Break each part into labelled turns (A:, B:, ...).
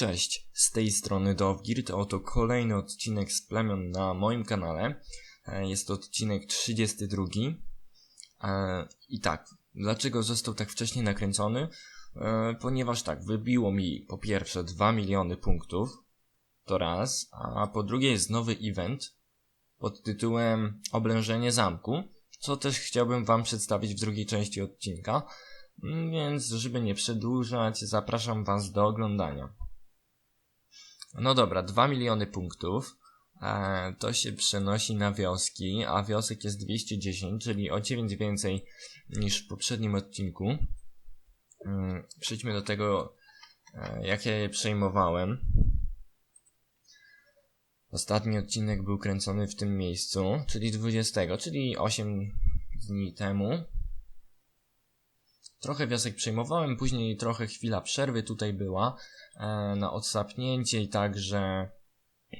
A: Cześć, z tej strony Dovgirt, oto kolejny odcinek z plemion na moim kanale. E, Jest to odcinek 32. E, I tak, dlaczego został tak wcześnie nakręcony? E, Ponieważ tak, wybiło mi po pierwsze 2 miliony punktów, to raz, a po drugie jest nowy event pod tytułem Oblężenie Zamku, co też chciałbym Wam przedstawić w drugiej części odcinka. Mm, Więc, żeby nie przedłużać, zapraszam Was do oglądania. No dobra, 2 miliony punktów. E, to się przenosi na wioski, a wiosek jest 210, czyli o 9 więcej niż w poprzednim odcinku. Mm, Przejdźmy do tego, e, jak ja je przejmowałem. Ostatni odcinek był kręcony w tym miejscu, czyli 20, czyli 8 dni temu. Trochę wiosek przejmowałem, później trochę chwila przerwy tutaj była e, na odsapnięcie i także,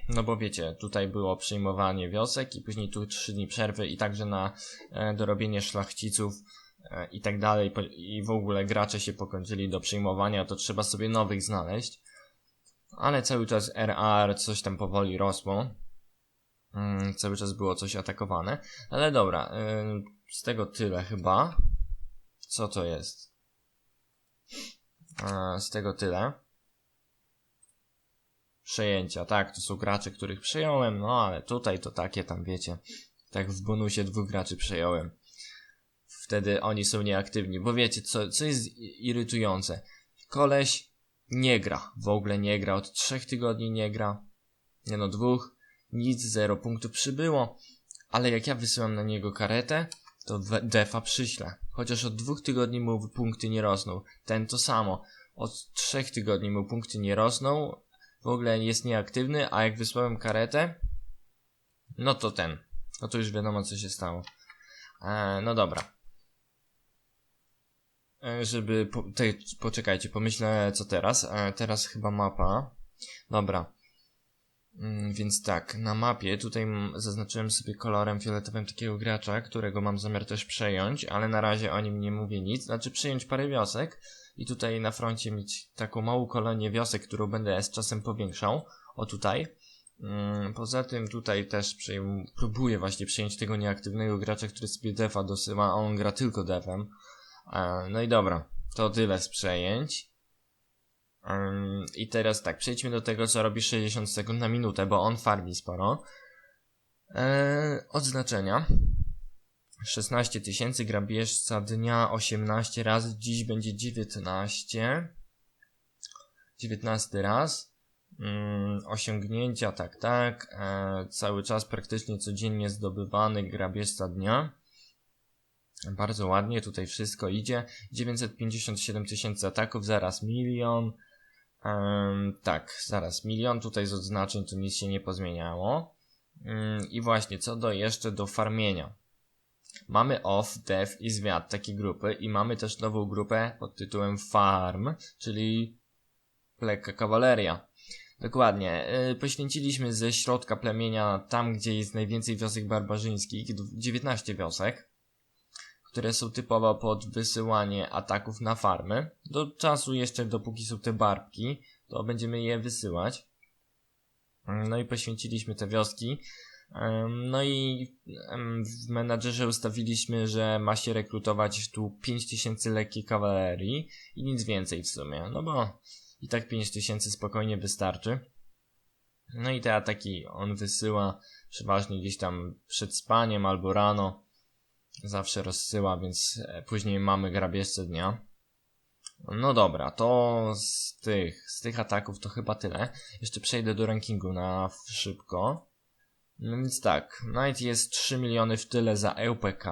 A: no bo wiecie, tutaj było przejmowanie wiosek i później tu 3 dni przerwy i także na e, dorobienie szlachciców e, i tak dalej i w ogóle gracze się pokończyli do przejmowania, to trzeba sobie nowych znaleźć. Ale cały czas RR coś tam powoli rosło. Mm, cały czas było coś atakowane. Ale dobra, z tego tyle chyba. Co to jest? Z tego tyle. Przejęcia, tak, to są gracze, których przejąłem, no ale tutaj to takie tam wiecie. Tak w bonusie dwóch graczy przejąłem. Wtedy oni są nieaktywni, bo wiecie, co, co jest irytujące? Koleś nie gra, w ogóle nie gra, od trzech tygodni nie gra. Nie no, dwóch, nic, zero punktów przybyło. Ale jak ja wysyłam na niego karetę, to defa przyślę. Chociaż od dwóch tygodni mu punkty nie rosną. Ten to samo. Od trzech tygodni mu punkty nie rosną. W ogóle jest nieaktywny, a jak wysłałem karetę, no to ten. No to już wiadomo co się stało. E, no dobra. E, żeby... Po, te, poczekajcie, pomyślę co teraz. E, teraz chyba mapa. Dobra. Mm, Więc tak, na mapie tutaj zaznaczyłem sobie kolorem fioletowym takiego gracza, którego mam zamiar też przejąć, ale na razie o nim nie mówię nic. Znaczy przejąć parę wiosek i tutaj na froncie mieć taką małą kolonię wiosek, którą będę z czasem powiększał. O tutaj. Mm, Poza tym tutaj też próbuję właśnie przejąć tego nieaktywnego gracza, który sobie defa dosyła, a on gra tylko defem. E, No i dobra, to tyle z przejęć. I teraz tak, przejdźmy do tego, co robi 60 sekund na minutę, bo on farmi sporo. Eee, odznaczenia. 16 tysięcy, grabieżca dnia 18 razy, dziś będzie 19. 19 raz. Ym, osiągnięcia, tak, tak. Eee, cały czas praktycznie codziennie zdobywany grabieżca dnia. Bardzo ładnie, tutaj wszystko idzie. 957 tysięcy ataków, zaraz milion. Em, tak, zaraz milion. Tutaj z odznaczeń to nic się nie pozmieniało. Ym, I właśnie, co do jeszcze do farmienia. Mamy off, dev i zwiat, takie grupy. I mamy też nową grupę pod tytułem farm, czyli lekka kawaleria. Dokładnie. Yy, poświęciliśmy ze środka plemienia tam, gdzie jest najwięcej wiosek barbarzyńskich, dw- 19 wiosek które są typowo pod wysyłanie ataków na farmy. Do czasu jeszcze, dopóki są te barbki, to będziemy je wysyłać. No i poświęciliśmy te wioski. No i w menadżerze ustawiliśmy, że ma się rekrutować tu 5000 lekkiej kawalerii i nic więcej w sumie. No bo i tak 5000 spokojnie wystarczy. No i te ataki on wysyła przeważnie gdzieś tam przed spaniem albo rano zawsze rozsyła, więc e, później mamy grabieżcę dnia. No dobra, to z tych, z tych ataków to chyba tyle. Jeszcze przejdę do rankingu na szybko. No więc tak, Knight jest 3 miliony w tyle za EUPK.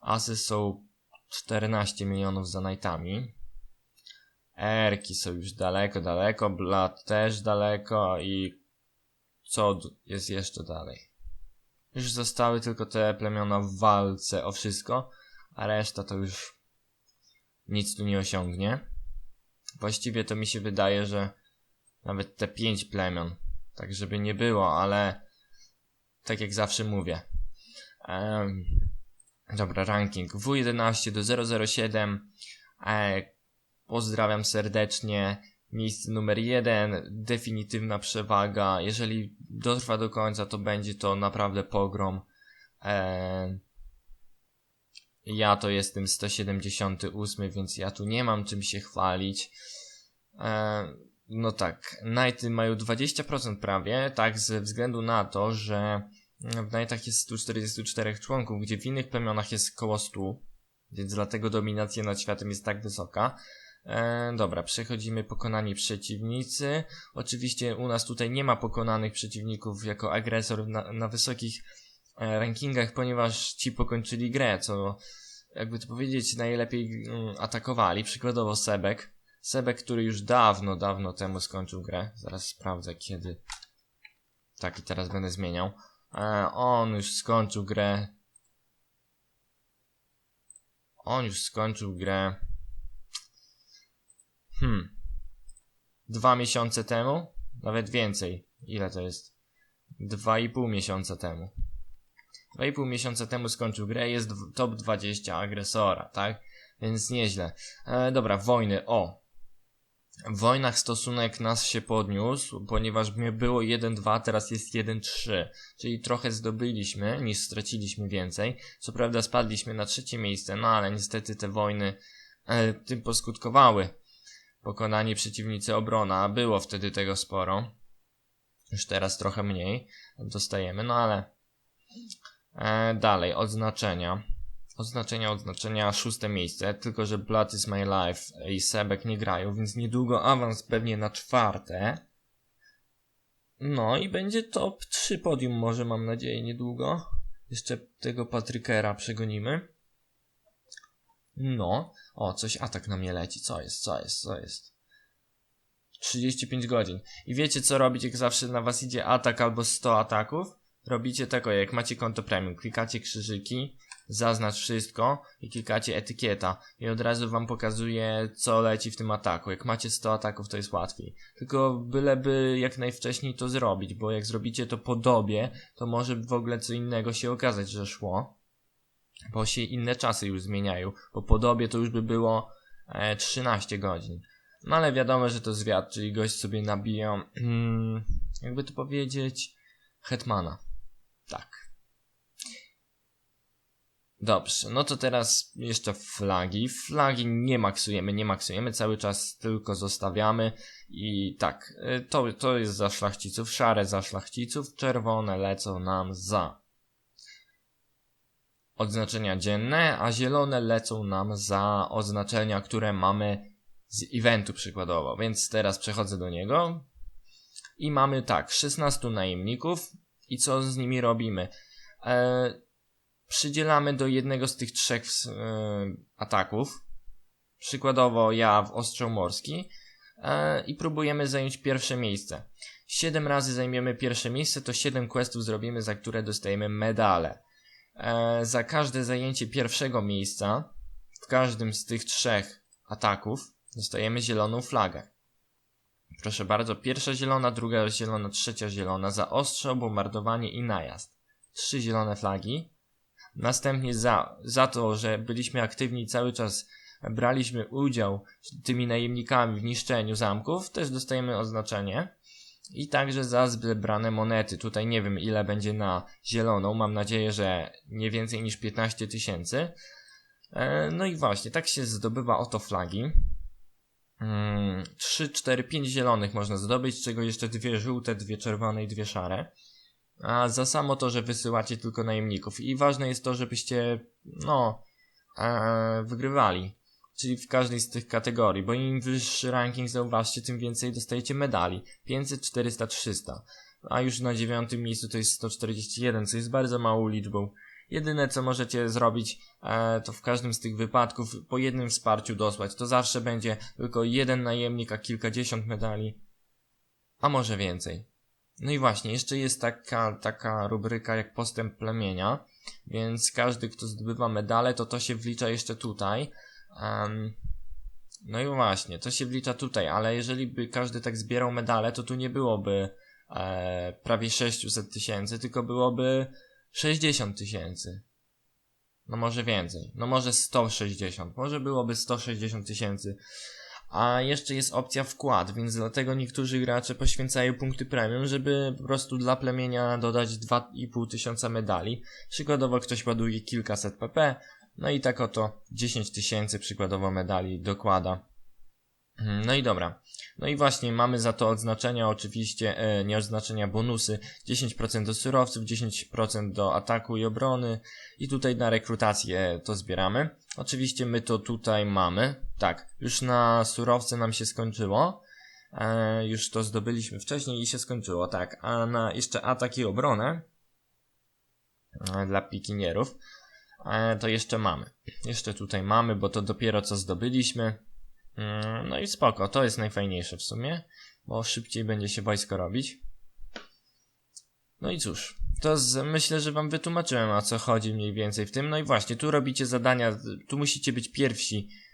A: Asy są 14 milionów za Knightami. Erki są już daleko, daleko. Blood też daleko i co jest jeszcze dalej? Już zostały tylko te plemiona w walce o wszystko, a reszta to już nic tu nie osiągnie. Właściwie to mi się wydaje, że nawet te pięć plemion, tak żeby nie było, ale tak jak zawsze mówię. Dobra, ranking W11 do 007. E, pozdrawiam serdecznie. Miejsce numer jeden, definitywna przewaga. Jeżeli dotrwa do końca, to będzie to naprawdę pogrom. Eee, ja to jestem 178, więc ja tu nie mam czym się chwalić. Eee, no tak, Nighty mają 20% prawie, tak ze względu na to, że w Nightach jest 144 członków, gdzie w innych plemionach jest około 100, więc dlatego dominacja nad światem jest tak wysoka. E, dobra, przechodzimy pokonani przeciwnicy. Oczywiście u nas tutaj nie ma pokonanych przeciwników jako agresor na, na wysokich e, rankingach, ponieważ ci pokończyli grę, co jakby to powiedzieć najlepiej mm, atakowali. Przykładowo Sebek. Sebek, który już dawno, dawno temu skończył grę. Zaraz sprawdzę kiedy. Tak i teraz będę zmieniał. E, on już skończył grę. On już skończył grę. Hmm. Dwa miesiące temu? Nawet więcej. Ile to jest? Dwa i pół miesiąca temu. Dwa i pół miesiąca temu skończył grę, jest top 20 agresora, tak? Więc nieźle. E, dobra, wojny. O! W wojnach stosunek nas się podniósł, ponieważ było 1-2, teraz jest 1-3. Czyli trochę zdobyliśmy, niż straciliśmy więcej. Co prawda spadliśmy na trzecie miejsce, no ale niestety te wojny e, tym poskutkowały pokonani przeciwnicy obrona. Było wtedy tego sporo. Już teraz trochę mniej dostajemy, no ale e, dalej, odznaczenia. Odznaczenia, odznaczenia, szóste miejsce, tylko że Blood is my life i Sebek nie grają, więc niedługo awans pewnie na czwarte. No i będzie top 3 podium może, mam nadzieję, niedługo. Jeszcze tego Patrykera przegonimy. No, o, coś atak na mnie leci. Co jest, co jest, co jest? 35 godzin. I wiecie co robić, jak zawsze na was idzie atak albo 100 ataków? Robicie tego, jak macie konto premium. Klikacie krzyżyki, zaznacz wszystko i klikacie etykieta. I od razu wam pokazuje, co leci w tym ataku. Jak macie 100 ataków, to jest łatwiej. Tylko byleby jak najwcześniej to zrobić, bo jak zrobicie to po dobie, to może w ogóle co innego się okazać, że szło bo się inne czasy już zmieniają. Po podobie to już by było e, 13 godzin. No ale wiadomo, że to zwiat, czyli gość sobie nabija, hmm, jakby to powiedzieć, Hetmana. Tak. Dobrze, no to teraz jeszcze flagi. Flagi nie maksujemy, nie maksujemy, cały czas tylko zostawiamy i tak, e, to, to jest za szlachciców, szare za szlachciców, czerwone lecą nam za odznaczenia dzienne, a zielone lecą nam za oznaczenia, które mamy z eventu przykładowo. Więc teraz przechodzę do niego i mamy tak, 16 najemników i co z nimi robimy? E, przydzielamy do jednego z tych trzech e, ataków, przykładowo ja w ostrzał morski e, i próbujemy zająć pierwsze miejsce. 7 razy zajmiemy pierwsze miejsce, to 7 questów zrobimy, za które dostajemy medale. E, za każde zajęcie pierwszego miejsca w każdym z tych trzech ataków dostajemy zieloną flagę. Proszę bardzo, pierwsza zielona, druga zielona, trzecia zielona za ostrze, bombardowanie i najazd. Trzy zielone flagi. Następnie za, za to, że byliśmy aktywni cały czas braliśmy udział tymi najemnikami w niszczeniu zamków, też dostajemy oznaczenie. I także za zebrane monety. Tutaj nie wiem ile będzie na zieloną. Mam nadzieję, że nie więcej niż 15 tysięcy. E, no i właśnie, tak się zdobywa oto flagi. 3, 4, 5 zielonych można zdobyć, z czego jeszcze dwie żółte, dwie czerwone i dwie szare. A za samo to, że wysyłacie tylko najemników. I ważne jest to, żebyście, no, e, wygrywali czyli w każdej z tych kategorii, bo im wyższy ranking zauważcie, tym więcej dostajecie medali. 500, 400, 300. A już na dziewiątym miejscu to jest 141, co jest bardzo małą liczbą. Jedyne co możecie zrobić, e, to w każdym z tych wypadków po jednym wsparciu dosłać. To zawsze będzie tylko jeden najemnik, a kilkadziesiąt medali. A może więcej. No i właśnie, jeszcze jest taka, taka rubryka jak postęp plemienia, więc każdy, kto zdobywa medale, to to się wlicza jeszcze tutaj. Um, no i właśnie, to się wlicza tutaj, ale jeżeli by każdy tak zbierał medale, to tu nie byłoby e, prawie 600 tysięcy, tylko byłoby 60 tysięcy. No może więcej, no może 160, może byłoby 160 tysięcy. A jeszcze jest opcja wkład, więc dlatego niektórzy gracze poświęcają punkty premium, żeby po prostu dla plemienia dodać 2,5 tysiąca medali. Przykładowo ktoś ładuje kilkaset pp, no i tak oto 10 tysięcy przykładowo medali dokłada. Mhm, No i dobra. No i właśnie mamy za to odznaczenia, oczywiście, e, nie odznaczenia, bonusy 10% do surowców, 10% do ataku i obrony i tutaj na rekrutację to zbieramy. Oczywiście my to tutaj mamy. Tak, już na surowce nam się skończyło. E, już to zdobyliśmy wcześniej i się skończyło, tak. A na jeszcze atak i obronę e, dla pikinierów to jeszcze mamy. Jeszcze tutaj mamy, bo to dopiero co zdobyliśmy. Mm, No i spoko, to jest najfajniejsze w sumie, bo szybciej będzie się wojsko robić. No i cóż, to z, myślę, że wam wytłumaczyłem o co chodzi mniej więcej w tym. No i właśnie, tu robicie zadania, tu musicie być pierwsi e,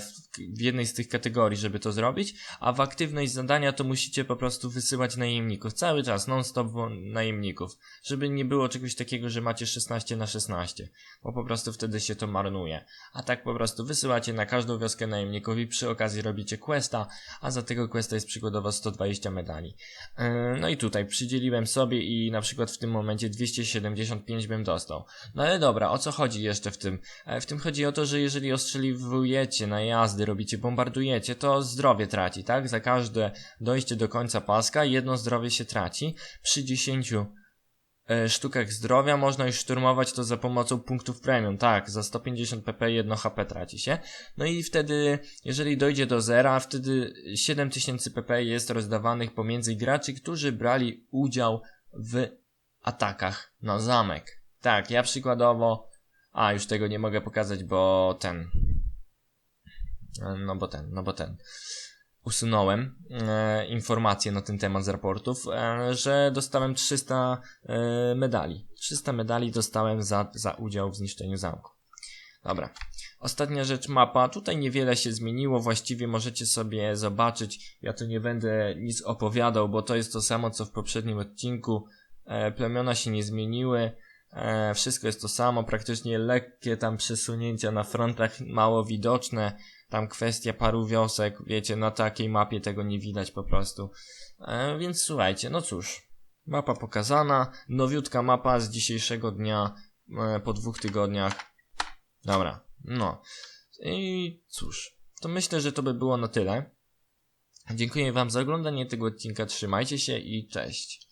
A: w, w jednej z tych kategorii, żeby to zrobić, a w aktywność zadania to musicie po prostu wysyłać najemników, cały czas, non-stop najemników, żeby nie było czegoś takiego, że macie 16 na 16, bo po prostu wtedy się to marnuje. A tak po prostu wysyłacie na każdą wioskę najemników i przy okazji robicie questa, a za tego questa jest przykładowo 120 medali. Yy, No i tutaj przydzieliłem sobie i na przykład w tym momencie 275 bym dostał. No ale dobra, o co chodzi jeszcze w tym? E, W tym chodzi o to, że jeżeli ostrzeliwujecie na jazdy, robicie, bombardujecie, to zdrowie traci, tak? Za każde dojście do końca paska jedno zdrowie się traci. Przy 10 e, sztukach zdrowia można już szturmować to za pomocą punktów premium. Tak, za 150 pp 1 HP traci się. No i wtedy, jeżeli dojdzie do zera, wtedy 7000 pp jest rozdawanych pomiędzy graczy, którzy brali udział w atakach na zamek. Tak, ja przykładowo. A, już tego nie mogę pokazać, bo ten. No bo ten, no bo ten. Usunąłem e, informacje na ten temat z raportów, e, że dostałem 300 e, medali. 300 medali dostałem za, za udział w zniszczeniu zamku. Dobra. Ostatnia rzecz, mapa. Tutaj niewiele się zmieniło, właściwie możecie sobie zobaczyć. Ja tu nie będę nic opowiadał, bo to jest to samo co w poprzednim odcinku. E, plemiona się nie zmieniły. E, wszystko jest to samo, praktycznie lekkie tam przesunięcia na frontach, mało widoczne. Tam kwestia paru wiosek, wiecie, na takiej mapie tego nie widać po prostu. E, więc słuchajcie, no cóż. Mapa pokazana, nowiutka mapa z dzisiejszego dnia, e, po dwóch tygodniach. Dobra, no. I cóż, to myślę, że to by było na tyle. Dziękuję Wam za oglądanie tego odcinka, trzymajcie się i cześć.